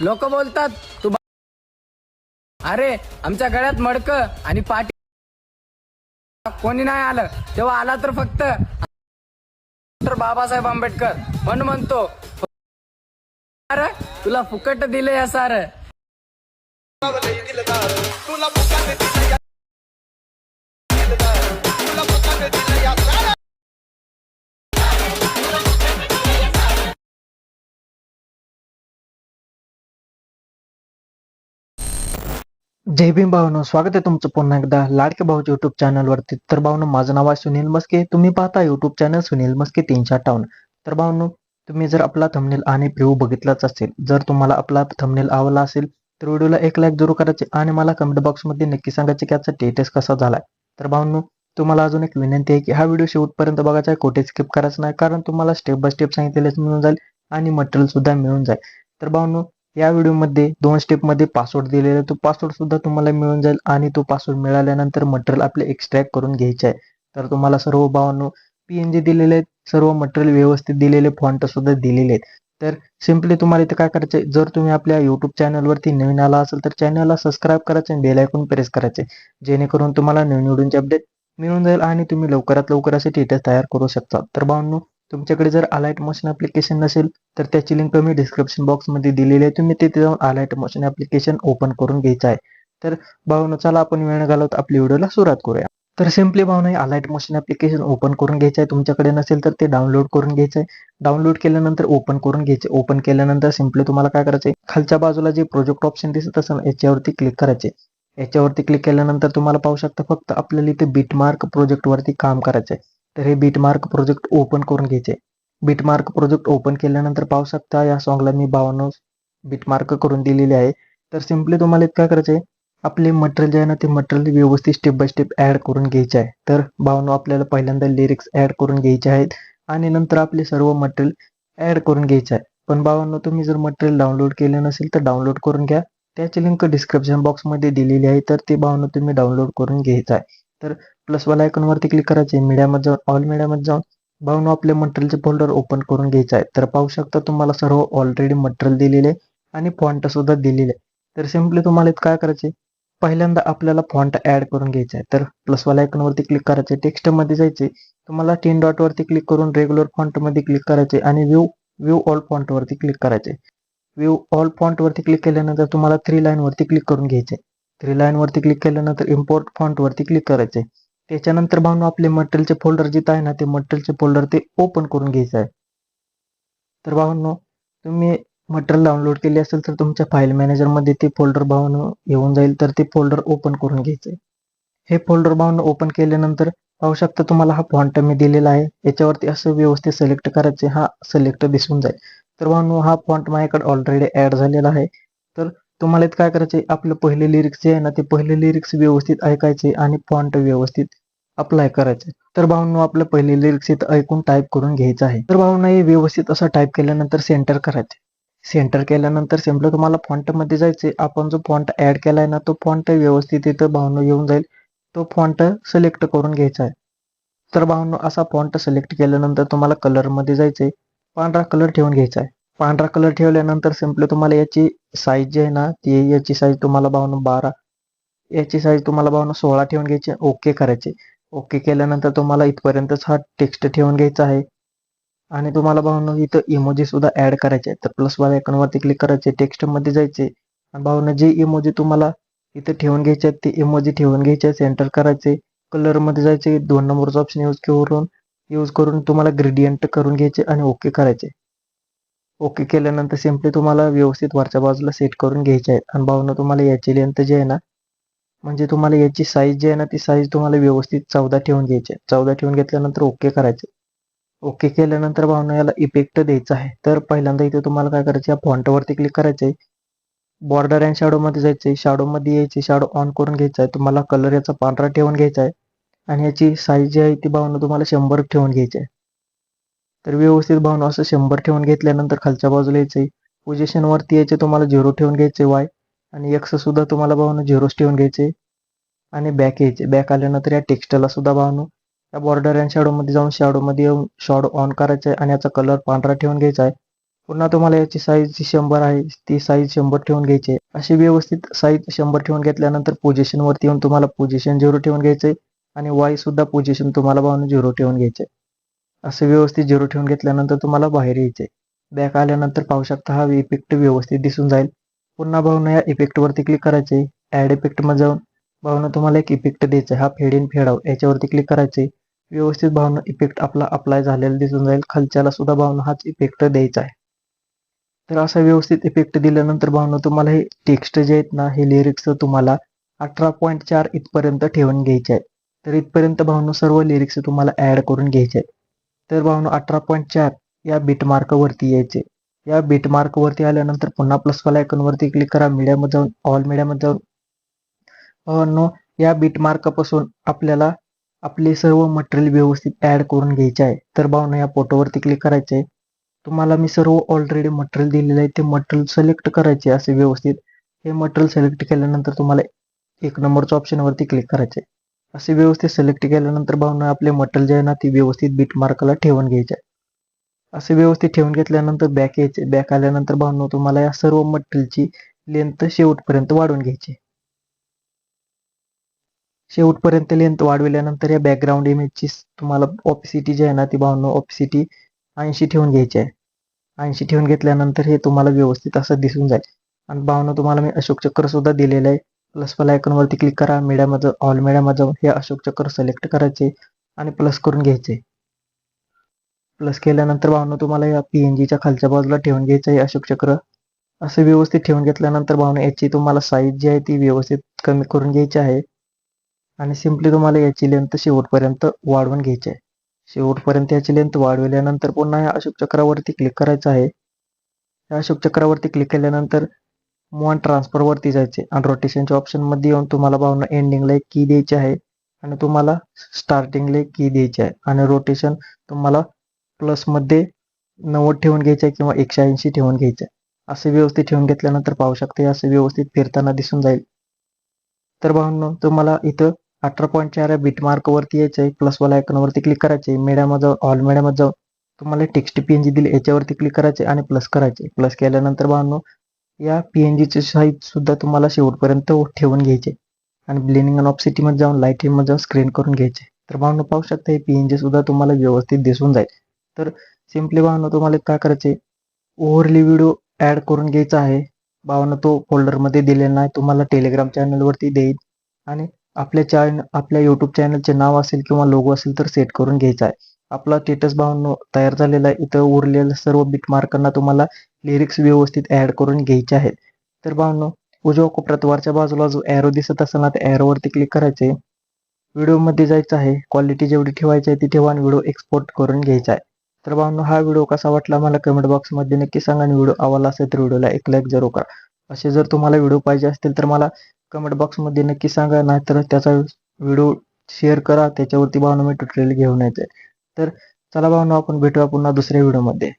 लोक बोलतात तू अरे आमच्या गळ्यात मडक आणि पाठी कोणी नाही आलं तेव्हा आला तर फक्त डॉक्टर बाबासाहेब आंबेडकर. म्हणून म्हणतो अरे तुला फुकट दिले या सार. जय भीम भावनो स्वागत आहे तुमचं पुन्हा एकदा लाडके भाऊच्या युट्यूब चॅनलवरती तर भावनो माझं नाव आहे सुनील मस्के. तुम्ही पाहता युट्यूब चॅनल सुनील मस्के तीनशे अठ्ठावन्न. तर भावनो तुम्ही जर आपला थंबनेल आणि प्रिव्ह्यू बघितलाच असेल जर तुम्हाला आपला थंबनेल आवडला असेल तर व्हिडिओला एक लाईक जरूर करायचे आणि मला कमेंट बॉक्समध्ये नक्की सांगायचे की आजचा टेटेस कसा झालाय. तर भावनो तुम्हाला अजून एक विनंती आहे की हा व्हिडिओ शेवटपर्यंत बघायचा आहे कोठे स्किप करायचं नाही कारण तुम्हाला स्टेप बाय स्टेप सांगितलेलेच मिळून जाईल आणि मटेरियल सुद्धा मिळून जाईल. तर भावनो या व्हिडिओमध्ये दोन स्टेपमध्ये पासवर्ड दिलेला आहे. तो पासवर्ड सुद्धा तुम्हाला मिळून जाईल आणि तो पासवर्ड मिळाल्यानंतर मटेरियल आपले एक्स्ट्रॅक्ट करून घ्यायचे आहे. तर तुम्हाला सर्व भावांनो पीएनजी दिलेले आहेत सर्व मटेरियल व्यवस्थित दिलेले फॉन्ट सुद्धा दिलेले आहेत. तर सिम्पली तुम्हाला इथे काय करायचे जर तुम्ही आपल्या युट्यूब चॅनलवरती नवीन आला असेल तर चॅनलला सबस्क्राईब करायचे आणि बेल आयकॉन प्रेस करायचे जेणेकरून तुम्हाला नवीन व्हिडिओचे अपडेट मिळून जाईल आणि तुम्ही लवकरात लवकर असे टेटस तयार करू शकता. तर भावांनो तुमच्याकडे जर अलाइट मोशन अप्लिकेशन नसेल तर त्याची लिंक मी डिस्क्रिप्शन बॉक्समध्ये दिलेली आहे. तुम्ही तिथे जाऊन अलाइट मोशन ॲप्लिकेशन ओपन करून घ्यायचं आहे. तर भावना चला आपण वेळ घालवत आपल्या व्हिडिओला सुरुवात करूया. तर सिम्पली भावना अलाइट मोशन ॲप्लिकेशन ओपन करून घ्यायचं आहे. तुमच्याकडे नसेल तर ते डाउनलोड करून घ्यायचं आहे. डाउनलोड केल्यानंतर ओपन करून घ्यायचे ओपन केल्यानंतर सिम्पली तुम्हाला काय करायचे खालच्या बाजूला जे प्रोजेक्ट ऑप्शन दिसत असेल याच्यावरती क्लिक करायचे याच्यावरती क्लिक केल्यानंतर तुम्हाला पाहू शकता फक्त आपल्याला इथे बीटमार्क प्रोजेक्ट वरती काम करायचं आहे. तर हे बीटमार्क प्रोजेक्ट ओपन करून घ्यायचे बिटमार्क प्रोजेक्ट ओपन केल्यानंतर पाहू शकता या सॉंगला मी बावन्न बिटमार्क करून दिलेले आहे. तर सिम्पली तुम्हाला इतकं काय करायचं आहे. आपले मटेरियल जे आहे ना ते मटेरियल व्यवस्थित स्टेप बाय स्टेप ऍड करून घ्यायचे आहे. तर भावनो आपल्याला पहिल्यांदा लिरिक्स ऍड करून घ्यायचे आहेत. आणि नंतर आपले सर्व मटेरियल ऍड करून घ्यायचे आहे. पण भावांनो तुम्ही जर मटेरियल डाउनलोड केले नसेल तर डाउनलोड करून घ्या. त्याची लिंक डिस्क्रिप्शन बॉक्समध्ये दिलेली आहे. तर ते भावनो तुम्ही डाउनलोड करून घ्यायचं आहे. तर प्लस वाला आयकॉन वरती क्लिक करायचे मीडियामध्ये जाऊन ऑल मीडियामध्ये जाऊन भावनो आपले मटेरियलचे फोल्डर ओपन करून घ्यायचं आहे तर पाहू शकता तुम्हाला सर्व ऑलरेडी मटेरियल दिलेले आहे आणि फॉन्ट सुद्धा दिलेले आहे तर सिम्पली तुम्हाला इथं काय करायचे पहिल्यांदा आपल्याला फॉन्ट ऍड करून घ्यायचा आहे तर प्लस वाला आयकॉन वरती क्लिक करायचे टेक्स्टमध्ये जायचे तुम्हाला टीन डॉट वरती क्लिक करून रेग्युलर फॉन्टमध्ये क्लिक करायचे आणि व्ह्यू व्ह्यू ऑल फॉन्ट वरती क्लिक करायचे व्ह्यू ऑल फॉन्ट वरती क्लिक केल्यानंतर तुम्हाला थ्री लाईन वरती क्लिक करून घ्यायचे थ्री लाईन वरती क्लिक केल्यानंतर इम्पोर्ट फॉन्ट वरती क्लिक करायचे त्याच्यानंतर भावनो आपले मटेरियलचे फोल्डर जिथं आहे ना ते मटेरियलचे फोल्डर ते ओपन करून घ्यायचं आहे. तर भावनो तुम्ही मटेरियल डाउनलोड केले असेल तर तुमच्या फाईल मॅनेजरमध्ये ते फोल्डर भावनो येऊन जाईल तर ते फोल्डर ओपन करून घ्यायचे हे फोल्डर भावनो ओपन केल्यानंतर पाहू शकता तुम्हाला हा फॉन्ट मी दिलेला आहे. याच्यावरती असं व्यवस्थित सिलेक्ट करायचे हा सिलेक्ट दिसून जाईल. तर भावनो हा फॉन्ट माझ्याकडे ऑलरेडी ऍड झालेला आहे. तुम्हाला इथं काय करायचे आपलं पहिले लिरिक्स जे आहे ना ते पहिले लिरिक्स व्यवस्थित ऐकायचे आणि फॉन्ट व्यवस्थित अप्लाय करायचे. तर भावनो आपलं पहिले लिरिक्स इथं ऐकून टाईप करून घ्यायचं आहे. तर भाऊंना हे व्यवस्थित असं टाईप केल्यानंतर सेंटर करायचे. सेंटर केल्यानंतर सिंपल तुम्हाला फॉन्टमध्ये जायचे आपण जो फॉन्ट ऍड केलाय ना तो फॉन्ट व्यवस्थित इथं भावनो येऊन जाईल. तो फॉन्ट सिलेक्ट करून घ्यायचा आहे. तर भावनो असा फॉन्ट सिलेक्ट केल्यानंतर तुम्हाला कलरमध्ये जायचे पांढरा कलर ठेवून घ्यायचा आहे. पांढरा कलर ठेवल्यानंतर सिम्पली तुम्हाला याची साईज जी आहे ना ती याची साईज तुम्हाला भावनो बारा याची साईज तुम्हाला भावनो सोळा ठेवून घ्यायची ओके करायचे. ओके केल्यानंतर तुम्हाला इथपर्यंतच हा टेक्स्ट ठेवून घ्यायचा आहे. आणि तुम्हाला भावनो इथं इमोजी सुद्धा ऍड करायचे तर प्लस वाला आयकॉन वरती क्लिक करायचे टेक्स्टमध्ये जायचे. आणि भावनो जे इमोजी तुम्हाला इथे ठेवून घ्यायचे आहेत ते इमोजी ठेवून घ्यायचे सेंटर करायचे. कलरमध्ये जायचे दोन नंबरचा ऑप्शन यूज करून यूज करून तुम्हाला ग्रेडियंट करून घ्यायचे आणि ओके करायचे. ओके केल्यानंतर सिम्पली तुम्हाला व्यवस्थित वरच्या बाजूला सेट करून घ्यायचे आहेत. आणि भावना तुम्हाला याची लेंथ जी आहे ना म्हणजे तुम्हाला याची साईज जी आहे ना ती साईज तुम्हाला व्यवस्थित चौदा ठेवून घ्यायची आहे. चौदा ठेवून घेतल्यानंतर ओके करायचे. ओके केल्यानंतर भावना याला इफेक्ट द्यायचा आहे. तर पहिल्यांदा इथे तुम्हाला काय करायचं या फॉन्टवरती क्लिक क्लिक करायचे बॉर्डर अँड शॅडो मध्ये जायचे शॅडो मध्ये यायचे शॅडो ऑन करून घ्यायचा आहे. तुम्हाला कलर याचा पांढरा ठेवून घ्यायचा आहे. आणि याची साईज जी आहे ती भावना तुम्हाला शंभर ठेवून घ्यायची आहे. तर व्यवस्थित भावना असं शंभर ठेवून घेतल्यानंतर खालच्या बाजूला यायचं आहे पोझिशनवरती यायचे तुम्हाला झिरो ठेवून घ्यायचे वाय आणि एक्स सुद्धा तुम्हाला भावना झिरोच ठेवून घ्यायचे. आणि बॅक यायचे. बॅक आल्यानंतर या टेक्स्टला सुद्धा भावनो. या बॉर्डर अँड शॅडोमध्ये जाऊन शॅडोमध्ये येऊन शॉडो ऑन करायचा आहे आणि याचा कलर पांढरा ठेवून घ्यायचा आहे. पुन्हा तुम्हाला याची साईज जी शंभर आहे. ती साईज शंभर ठेवून घ्यायची आहे. अशी व्यवस्थित साईज शंभर ठेवून घेतल्यानंतर पोझिशनवरती येऊन तुम्हाला पोझिशन झिरो ठेवून घ्यायचे आणि वाय सुद्धा पोझिशन तुम्हाला भावना झिरो ठेवून घ्यायचे असं व्यवस्थित झिरो ठेवून घेतल्यानंतर तुम्हाला बाहेर यायचे बॅक आल्यानंतर पाहू शकता हा इफेक्ट व्यवस्थित दिसून जाईल. पुन्हा भावना या इफेक्ट वरती क्लिक करायचे ऍड इफेक्टमध्ये जाऊन भावना तुम्हाला एक इफेक्ट द्यायचा आहे. हा फेड इन फेड आउट याच्यावरती क्लिक करायचे व्यवस्थित भावना इफेक्ट आपला अप्लाय झालेला दिसून जाईल. खालच्याला सुद्धा भावना हाच इफेक्ट द्यायचा आहे. तर असा व्यवस्थित इफेक्ट दिल्यानंतर भावना तुम्हाला हे टेक्स्ट जे आहेत ना हे लिरिक्स तुम्हाला अठरा पॉईंट चार इथपर्यंत ठेवून घ्यायचे आहे. तर इथपर्यंत भावना सर्व लिरिक्स तुम्हाला ऍड करून घ्यायचे आहेत. तर भावना अठरा पॉईंट चार या बीट वरती यायचे. या बीट वरती आल्यानंतर पुन्हा प्लस वाला आयकॉन वरती क्लिक करा. मीडियामध्ये जाऊन ऑल मीडियामध्ये जाऊन. भावांनो या बीटपासून आपल्याला आपले सर्व मटेरियल व्यवस्थित ऍड करून घ्यायचे आहे. तर भावना या फोटोवरती क्लिक करायचे. तुम्हाला मी सर्व ऑलरेडी मटेरियल दिलेलं आहे. ते मटेरियल सिलेक्ट करायचे असे व्यवस्थित. हे मटेरियल सिलेक्ट केल्यानंतर तुम्हाला एक नंबरच्या ऑप्शन वरती क्लिक करायचे. असे व्यवस्थित सिलेक्ट केल्यानंतर भावना आपले मटल जे आहे ना ती व्यवस्थित बीट मार्कला ठेवून घ्यायचे. आहे. असे व्यवस्थित ठेवून घेतल्यानंतर बॅक यायचे. बॅक आल्यानंतर भावना तुम्हाला या सर्व मटलची लेंथ शेवटपर्यंत वाढवून घ्यायची. शेवटपर्यंत लेंथ वाढविल्यानंतर या बॅकग्राऊंड इमेजची तुम्हाला ऑपिसिटी जी आहे ना ती भावना ऑपिसिटी ऐंशी ठेवून घ्यायची आहे. ऐंशी ठेवून घेतल्यानंतर हे तुम्हाला व्यवस्थित असं दिसून जाईल. आणि भावना तुम्हाला मी अशोक चक्र सुद्धा दिलेलं आहे. प्लस वाला आयकॉनवरती क्लिक करा. मीडियामध्ये ऑल मीडियामध्ये जाऊन हे अशोक चक्र सिलेक्ट करायचे आणि प्लस करून घ्यायचे. प्लस केल्यानंतर भावना तुम्हाला या पीएनजीच्या खालच्या बाजूला ठेवून घ्यायचं आहे अशोक चक्र. असं व्यवस्थित ठेवून घेतल्यानंतर भावना याची तुम्हाला साईज जी आहे ती व्यवस्थित कमी करून घ्यायची आहे. आणि सिम्पली तुम्हाला याची लेंथ शेवटपर्यंत वाढवून घ्यायची आहे. शेवटपर्यंत याची लेंथ वाढविल्यानंतर पुन्हा या अशोक चक्रावरती क्लिक करायचं आहे. या अशोक चक्रावरती क्लिक केल्यानंतर मॉन ट्रान्सफर वरती जायचे. आणि रोटेशनच्या ऑप्शनमध्ये येऊन तुम्हाला भावना एंडिंगला एक की द्यायची आहे. आणि तुम्हाला स्टार्टिंगला एक की द्यायची आहे. आणि रोटेशन तुम्हाला प्लसमध्ये नव्वद ठेवून घ्यायचं आहे किंवा एकशे ऐंशी ठेवून घ्यायचं आहे. असे व्यवस्थित ठेवून घेतल्यानंतर पाहू शकते असे व्यवस्थित फिरताना दिसून जाईल. तर भावनो तुम्हाला इथं अठरा पॉईंट चार या बीट मार्क वरती यायचं आहे. प्लस वाला आयकॉन वरती क्लिक करायचे मीडियामध्ये जाऊन ऑल मीडियामध्ये जाऊन तुम्हाला टेक्स्ट पीएनजी दिली याच्यावरती क्लिक करायचे आणि प्लस करायचे प्लस केल्यानंतर भावनो या पीएनजीचे साईज सुद्धा तुम्हाला शेवटपर्यंत ठेवून घ्यायचे. आणि ब्लेनिंग ऑफ सिटी मध्ये जाऊन लाईटिंगमध्ये जाऊन स्क्रीन करून घ्यायचे. तर भावनो पाहू शकता हे पीएनजी सुद्धा तुम्हाला व्यवस्थित दिसून जाईल. तर सिम्पली भावनो तुम्हाला काय करायचे ओव्हरली व्हिडिओ ऍड करून घ्यायचा आहे. भावना तो फोल्डरमध्ये दिलेला नाही. तुम्हाला टेलिग्राम चॅनलवरती देईल. आणि आपल्या चॅन आपल्या युट्यूब चॅनलचे नाव असेल किंवा लोगो असेल तर सेट करून घ्यायचा आहे. आपला स्टेटस भावनो तयार झालेला आहे. इथं उरलेलं सर्व बिट मार्कांना तुम्हाला लिरिक्स व्यवस्थित ऍड करून घ्यायचे आहेत. तर भावनो उजव्या कोपऱ्यात वरच्या बाजूला जो एरो दिसत असेल ना त्या एरोवरती क्लिक करायचे व्हिडिओमध्ये जायचं आहे क्वालिटी जेवढी ठेवायची आहे ती ठेवा आणि व्हिडिओ एक्सपोर्ट करून घ्यायचा आहे. तर भावनो हा व्हिडिओ कसा वाटला मला कमेंट बॉक्समध्ये नक्की सांगा आणि व्हिडिओ आवडला असेल तर व्हिडिओला एक लाईक जरूर करा. असे जर तुम्हाला व्हिडिओ पाहिजे असतील तर मला कमेंट बॉक्समध्ये नक्की सांगा नाहीतर त्याचा व्हिडिओ शेअर करा. त्याच्यावरती भावना मी ट्युटोरियल घेऊन यायचे तर चला भावना आपण भेटूया पुन्हा दुसऱ्या व्हिडिओमध्ये